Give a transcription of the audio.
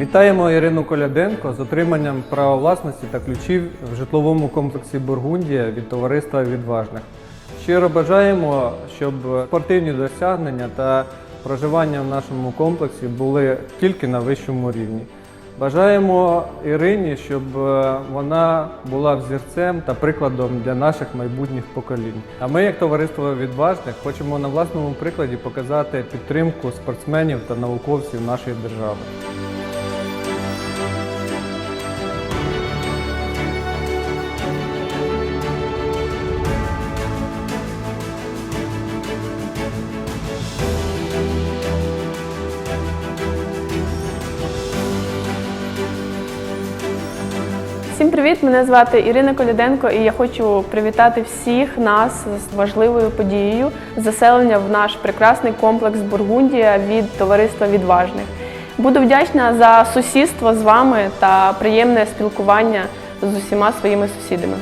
Вітаємо Ірину Коляденко з отриманням права власності та ключів в житловому комплексі Бургундія від товариства відважних. Щиро бажаємо, щоб спортивні досягнення та проживання в нашому комплексі були тільки на вищому рівні. Бажаємо Ірині, щоб е, вона була взірцем та прикладом для наших майбутніх поколінь. А ми, як товариство відважних, хочемо на власному прикладі показати підтримку спортсменів та науковців нашої держави. Всім привіт! Мене звати Ірина Коляденко, і я хочу привітати всіх нас з важливою подією заселення в наш прекрасний комплекс Бургундія від товариства відважних. Буду вдячна за сусідство з вами та приємне спілкування з усіма своїми сусідами.